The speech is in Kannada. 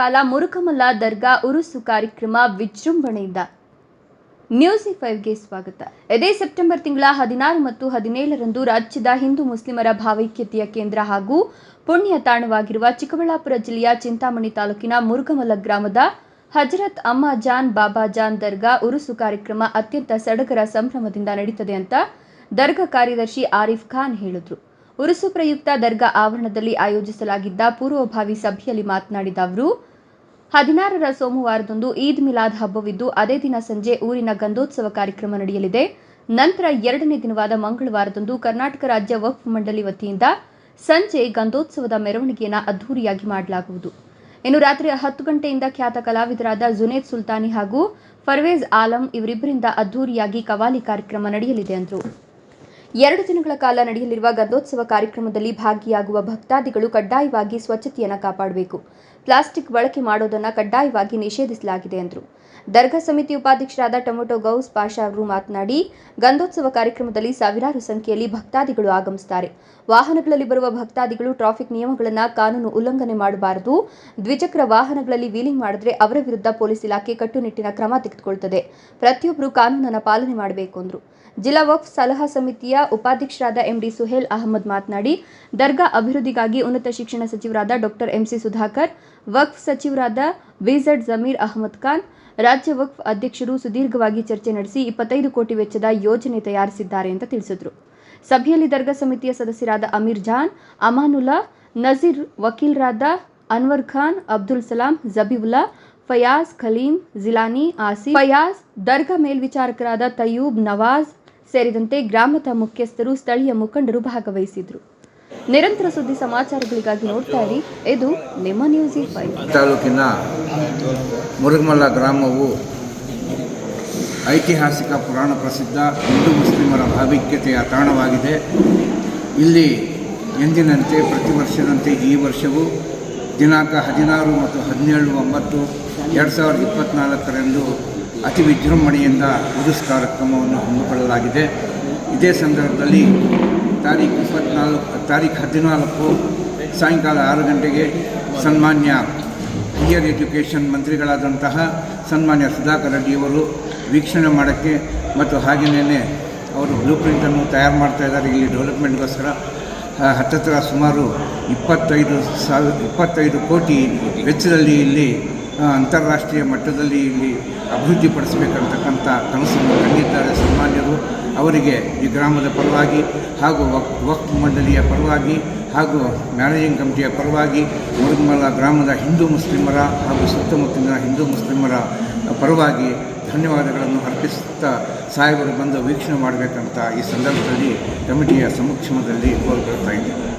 ಕಾಲ ಮುರುಕಮಲ್ಲ ದರ್ಗಾ ಉರುಸು ಕಾರ್ಯಕ್ರಮ ವಿಜೃಂಭಣೆಯಿಂದ ನ್ಯೂಸಿ ಫೈವ್ಗೆ ಸ್ವಾಗತ. ಇದೇ ಸೆಪ್ಟೆಂಬರ್ ತಿಂಗಳ ಹದಿನಾರು ಮತ್ತು ಹದಿನೇಳರಂದು ರಾಜ್ಯದ ಹಿಂದೂ ಮುಸ್ಲಿಮರ ಭಾವೈಕ್ಯತೆಯ ಕೇಂದ್ರ ಹಾಗೂ ಪುಣ್ಯ ತಾಣವಾಗಿರುವ ಚಿಕ್ಕಬಳ್ಳಾಪುರ ಜಿಲ್ಲೆಯ ಚಿಂತಾಮಣಿ ತಾಲೂಕಿನ ಮುರುಗಮಲ್ಲ ಗ್ರಾಮದ ಹಜರತ್ ಅಮ್ಮ ಜಾನ್ ಬಾಬಾ ಜಾನ್ ದರ್ಗಾ ಉರುಸು ಕಾರ್ಯಕ್ರಮ ಅತ್ಯಂತ ಸಡಗರ ಸಂಭ್ರಮದಿಂದ ನಡೀತದೆ ಅಂತ ದರ್ಗಾ ಕಾರ್ಯದರ್ಶಿ ಆರಿಫ್ ಖಾನ್ ಹೇಳಿದ್ರು. ಉರುಸು ಪ್ರಯುಕ್ತ ದರ್ಗಾ ಆವರಣದಲ್ಲಿ ಆಯೋಜಿಸಲಾಗಿದ್ದ ಪೂರ್ವಭಾವಿ ಸಭೆಯಲ್ಲಿ ಮಾತನಾಡಿದ ಅವರು, ಹದಿನಾರರ ಸೋಮವಾರದಂದು ಈದ್ ಮಿಲಾದ್ ಹಬ್ಬವಿದ್ದು, ಅದೇ ದಿನ ಸಂಜೆ ಊರಿನ ಗಂಧೋತ್ಸವ ಕಾರ್ಯಕ್ರಮ ನಡೆಯಲಿದೆ. ನಂತರ ಎರಡನೇ ದಿನವಾದ ಮಂಗಳವಾರದಂದು ಕರ್ನಾಟಕ ರಾಜ್ಯ ವಕ್ಫ್ ಮಂಡಳಿ ವತಿಯಿಂದ ಸಂಜೆ ಗಂಧೋತ್ಸವದ ಮೆರವಣಿಗೆಯನ್ನು ಅದ್ದೂರಿಯಾಗಿ ಮಾಡಲಾಗುವುದು. ಇನ್ನು ರಾತ್ರಿ ಹತ್ತು ಗಂಟೆಯಿಂದ ಖ್ಯಾತ ಕಲಾವಿದರಾದ ಜುನೇದ್ ಸುಲ್ತಾನಿ ಹಾಗೂ ಫರ್ವೇಜ್ ಆಲಂ ಇವರಿಬ್ಬರಿಂದ ಅದ್ದೂರಿಯಾಗಿ ಕವಾಲಿ ಕಾರ್ಯಕ್ರಮ ನಡೆಯಲಿದೆ ಎಂದರು ಎರಡು ದಿನಗಳ ಕಾಲ ನಡೆಯಲಿರುವ ಗಂಧೋತ್ಸವ ಕಾರ್ಯಕ್ರಮದಲ್ಲಿ ಭಾಗಿಯಾಗುವ ಭಕ್ತಾದಿಗಳು ಕಡ್ಡಾಯವಾಗಿ ಸ್ವಚ್ಛತೆಯನ್ನು ಕಾಪಾಡಬೇಕು. ಪ್ಲಾಸ್ಟಿಕ್ ಬಳಕೆ ಮಾಡೋದನ್ನು ಕಡ್ಡಾಯವಾಗಿ ನಿಷೇಧಿಸಲಾಗಿದೆ ಎಂದರು ದರ್ಗಾ ಸಮಿತಿ ಉಪಾಧ್ಯಕ್ಷರಾದ ಟೊಮೊಟೊ ಗೌಸ್ ಪಾಷಾ ಅವರು ಮಾತನಾಡಿ, ಗಂಧೋತ್ಸವ ಕಾರ್ಯಕ್ರಮದಲ್ಲಿ ಸಾವಿರಾರು ಸಂಖ್ಯೆಯಲ್ಲಿ ಭಕ್ತಾದಿಗಳು ಆಗಮಿಸುತ್ತಾರೆ ವಾಹನಗಳಲ್ಲಿ ಬರುವ ಭಕ್ತಾದಿಗಳು ಟ್ರಾಫಿಕ್ ನಿಯಮಗಳನ್ನು ಕಾನೂನು ಉಲ್ಲಂಘನೆ ಮಾಡಬಾರದು. ದ್ವಿಚಕ್ರ ವಾಹನಗಳಲ್ಲಿ ವೀಲಿಂಗ್ ಮಾಡಿದ್ರೆ ಅವರ ವಿರುದ್ಧ ಪೊಲೀಸ್ ಇಲಾಖೆ ಕಟ್ಟುನಿಟ್ಟಿನ ಕ್ರಮ ತೆಗೆದುಕೊಳ್ಳುತ್ತದೆ ಪ್ರತಿಯೊಬ್ಬರು ಕಾನೂನನ್ನು ಪಾಲನೆ ಮಾಡಬೇಕು ಎಂದರು ಜಿಲ್ಲಾ ವಕ್ಫ್ ಸಲಹಾ ಸಮಿತಿಯ ಉಪಾಧ್ಯಕ್ಷರಾದ ಎಂಡಿ ಸುಹೇಲ್ ಅಹಮದ್ ಮಾತನಾಡಿ, ದರ್ಗಾ ಅಭಿವೃದ್ಧಿಗಾಗಿ ಉನ್ನತ ಶಿಕ್ಷಣ ಸಚಿವರಾದ ಡಾಕ್ಟರ್ ಎಂಸಿ ಸುಧಾಕರ್ ವಕ್ಫ್ ಸಚಿವರಾದ ವಿಝಡ್ ಜಮೀರ್ ಅಹಮದ್ ಖಾನ್, ರಾಜ್ಯ ವಕ್ಫ್ ಅಧ್ಯಕ್ಷರು ಸುದೀರ್ಘವಾಗಿ ಚರ್ಚೆ ನಡೆಸಿ ಇಪ್ಪತ್ತೈದು ಕೋಟಿ ವೆಚ್ಚದ ಯೋಜನೆ ತಯಾರಿಸಿದ್ದಾರೆ ಅಂತ ತಿಳಿಸಿದರು. ಸಭೆಯಲ್ಲಿ ದರ್ಗಾ ಸಮಿತಿಯ ಸದಸ್ಯರಾದ ಅಮೀರ್ ಜಾನ್, ಅಮಾನುಲ್ಲಾ, ನಜೀರ್ ವಕೀಲರಾದ ಅನ್ವರ್ ಖಾನ್, ಅಬ್ದುಲ್ ಸಲಾಂ, ಜಬೀವುಲ್ಲಾ, ಫಯಾಜ್ ಖಲೀಂ, ಜಿಲಾನಿ ಆಸಿ ಫಯಾಜ್, ದರ್ಗಾ ಮೇಲ್ವಿಚಾರಕರಾದ ತಯೂಬ್ ನವಾಜ್ ಸೇರಿದಂತೆ ಗ್ರಾಮದ ಮುಖ್ಯಸ್ಥರು ಸ್ಥಳೀಯ ಮುಖಂಡರು ಭಾಗವಹಿಸಿದ್ರು. ನಿರಂತರ ಸುದ್ದಿ ಸಮಾಚಾರಗಳಿಗಾಗಿ ನೋಡ್ತಾ ಇರಿ. ಇದು ನಿಮ್ಮ ನ್ಯೂಸ್ ಫೈವ್ ತಾಲೂಕಿನ ಮುರುಗಮಲ್ಲ ಗ್ರಾಮವು ಐತಿಹಾಸಿಕ ಪುರಾಣ ಪ್ರಸಿದ್ಧ ಹಿಂದೂ ಮುಸ್ಲಿಮರ ಭಾವೈಕ್ಯತೆಯ ತಾಣವಾಗಿದೆ. ಇಲ್ಲಿ ಎಂದಿನಂತೆ, ಪ್ರತಿ ವರ್ಷದಂತೆ ಈ ವರ್ಷವೂ ದಿನಾಂಕ ಹದಿನಾರು ಮತ್ತು ಹದಿನೇಳು ಒಂಬತ್ತು ಎರಡು ಸಾವಿರದ ಇಪ್ಪತ್ತ್ನಾಲ್ಕರಂದು ಅತಿ ವಿಜೃಂಭಣೆಯಿಂದ ಉರುಸ್ ಕಾರ್ಯಕ್ರಮವನ್ನು ಹಮ್ಮಿಕೊಳ್ಳಲಾಗಿದೆ. ಇದೇ ಸಂದರ್ಭದಲ್ಲಿ ತಾರೀಖು ಇಪ್ಪತ್ನಾಲ್ಕು, ತಾರೀಖು ಹದಿನಾಲ್ಕು, ಸಾಯಂಕಾಲ ಆರು ಗಂಟೆಗೆ ಸನ್ಮಾನ್ಯ ಹೈಯರ್ ಎಜುಕೇಷನ್ ಮಂತ್ರಿಗಳಾದಂತಹ ಸನ್ಮಾನ್ಯ ಸುಧಾಕರ್ ರೆಡ್ಡಿಯವರು ವೀಕ್ಷಣೆ ಮಾಡೋಕ್ಕೆ ಮತ್ತು ಹಾಗೆಯೇ ಅವರು ಬ್ಲೂ ಪ್ರಿಂಟನ್ನು ತಯಾರು ಮಾಡ್ತಾ ಇದ್ದಾರೆ. ಇಲ್ಲಿ ಡೆವಲಪ್ಮೆಂಟ್ಗೋಸ್ಕರ ಹತ್ತತ್ರ ಸುಮಾರು ಇಪ್ಪತ್ತೈದು ಸಾವಿರ, ಇಪ್ಪತ್ತೈದು ಕೋಟಿ ವೆಚ್ಚದಲ್ಲಿ ಇಲ್ಲಿ ಅಂತಾರಾಷ್ಟ್ರೀಯ ಮಟ್ಟದಲ್ಲಿ ಇಲ್ಲಿ ಅಭಿವೃದ್ಧಿಪಡಿಸಬೇಕಂತಕ್ಕಂಥ ಕನಸನ್ನು ಕಂಡಿದ್ದಾರೆ ಸನ್ಮಾನ್ಯರು. ಅವರಿಗೆ ಈ ಗ್ರಾಮದ ಪರವಾಗಿ ಹಾಗೂ ವಕ್ ವಕ್ಫ್ ಮಂಡಳಿಯ ಪರವಾಗಿ ಹಾಗೂ ಮ್ಯಾನೇಜಿಂಗ್ ಕಮಿಟಿಯ ಪರವಾಗಿ ಮುರುಗಮಲ ಗ್ರಾಮದ ಹಿಂದೂ ಮುಸ್ಲಿಮರ ಹಾಗೂ ಸುತ್ತಮುತ್ತಲಿನ ಹಿಂದೂ ಮುಸ್ಲಿಮರ ಪರವಾಗಿ ಧನ್ಯವಾದಗಳನ್ನು ಅರ್ಪಿಸುತ್ತಾ ಸಾಹೇಬರು ಬಂದು ವೀಕ್ಷಣೆ ಮಾಡಬೇಕಂತ ಈ ಸಂದರ್ಭದಲ್ಲಿ ಕಮಿಟಿಯ ಸಮಕ್ಷಮದಲ್ಲಿ ಕೋರ್ಕೊಳ್ತಾ ಇದ್ದೇನೆ.